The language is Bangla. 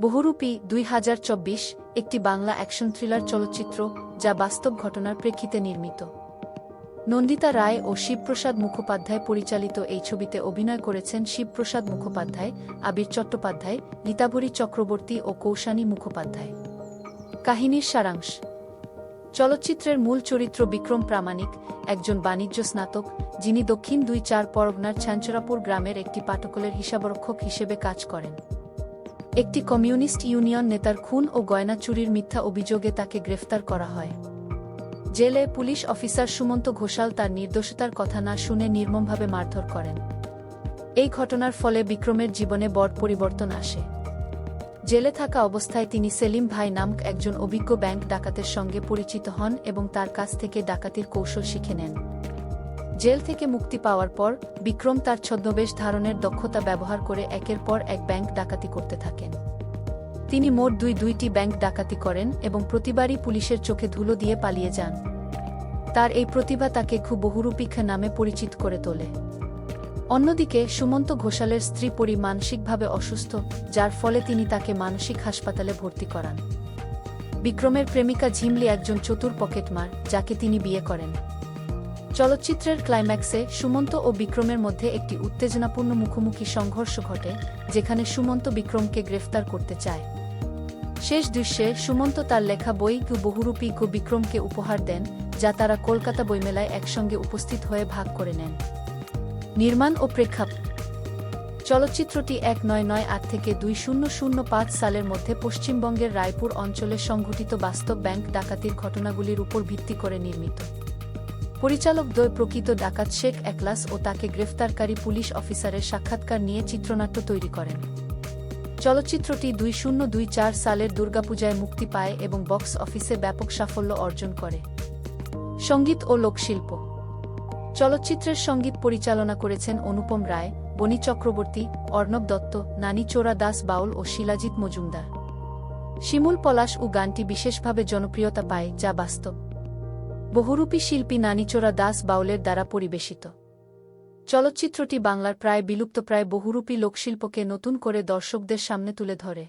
বহুরূপী দুই হাজার চব্বিশ একটি বাংলা অ্যাকশন থ্রিলার চলচ্চিত্র যা বাস্তব ঘটনার প্রেক্ষিতে নির্মিত। নন্দিতা রায় ও শিবপ্রসাদ মুখোপাধ্যায় পরিচালিত এই ছবিতে অভিনয় করেছেন শিবপ্রসাদ মুখোপাধ্যায়, আবির চট্টোপাধ্যায় গীতাভরী চক্রবর্তী ও কৌশানী মুখোপাধ্যায়। কাহিনীর সারাংশ। চলচ্চিত্রের মূল চরিত্র বিক্রম প্রামাণিক, একজন বাণিজ্য স্নাতক, যিনি দক্ষিণ দুই চার পরগনার ছ্যাঞ্চরাপুর গ্রামের একটি পাটকলের হিসাবরক্ষক হিসেবে কাজ করেন। একটি কমিউনিস্ট ইউনিয়ন নেতার খুন ও গয়না চুরির মিথ্যা অভিযোগে তাকে গ্রেফতার করা হয়। জেলে পুলিশ অফিসার সুমন্ত ঘোষাল তার নির্দোষতার কথা না শুনে নির্মমভাবে মারধর করেন। এই ঘটনার ফলে বিক্রমের জীবনে বড় পরিবর্তন আসে। জেলে থাকা অবস্থায় তিনি সেলিম ভাই নামক একজন অভিজ্ঞ ব্যাংক ডাকাতের সঙ্গে পরিচিত হন এবং তার কাছ থেকে ডাকাতির কৌশল শিখে নেন। জেল থেকে মুক্তি পাওয়ার পর, বিক্রম তার ছদ্মবেশ ধারণের দক্ষতা ব্যবহার করে একের পর এক ব্যাংক ডাকাতি করতে থাকেন। তিনি মোট দুই দুইটি ব্যাংক ডাকাতি করেন এবং প্রতিবারই পুলিশের চোখে ধুলো দিয়ে পালিয়ে যান। তার এই প্রতিভা তাকে খুব বহুরূপীক্ষা নামে পরিচিত করে তোলে। অন্যদিকে, সুমন্ত ঘোষালের স্ত্রী পরি মানসিকভাবে অসুস্থ, যার ফলে তিনি তাকে মানসিক হাসপাতালে ভর্তি করান। বিক্রমের প্রেমিকা ঝিমলি একজন চতুর পকেটমার, যাকে তিনি বিয়ে করেন। চলচ্চিত্রের ক্লাইম্যাক্সে সুমন্ত ও বিক্রমের মধ্যে একটি উত্তেজনাপূর্ণ মুখোমুখি সংঘর্ষ ঘটে, যেখানে সুমন্ত বিক্রমকে গ্রেফতার করতে চায়। শেষ দৃশ্যে সুমন্ত তার লেখা বই গু বহুরূপী গু বিক্রমকে উপহার দেন, যা তারা কলকাতা বইমেলায় একসঙ্গে উপস্থিত হয়ে ভাগ করে নেন। নির্মাণ ও প্রেক্ষাপ চলচ্চিত্রটি এক নয় নয় আট থেকে দুই শূন্য শূন্য পাঁচ সালের মধ্যে পশ্চিমবঙ্গের রায়পুর অঞ্চলে সংঘটিত বাস্তব ব্যাংক ডাকাতির ঘটনাগুলির উপর ভিত্তি করে নির্মিত। পরিচালক দ্বয় প্রকৃত ডাকাত শেখ একলাস ও তাকে গ্রেফতারকারী পুলিশ অফিসারের সাক্ষাৎকার নিয়ে চিত্রনাট্য তৈরি করেন। চলচ্চিত্রটি দুই শূন্য দুই চার সালের দুর্গাপূজায় মুক্তি পায় এবং বক্স অফিসে ব্যাপক সাফল্য অর্জন করে। সংগীত ও লোকশিল্প। চলচ্চিত্রের সংগীত পরিচালনা করেছেন অনুপম রায়, বনি চক্রবর্তী, অর্ণব দত্ত, নানী চোরা দাস বাউল ও শিলাজিৎ মজুমদার। শিমুল পলাশ ও গানটি বিশেষভাবে জনপ্রিয়তা পায়, যা বাস্তব। বহুরূপী শিল্পী নানিচোরা দাস বাউলের দ্বারা পরিবেশিত। চলচ্চিত্রটি বাংলার প্রায় বিলুপ্তপ্রায় বহুরূপী লোকশিল্পকে নতুন করে দর্শকদের সামনে তুলে ধরে।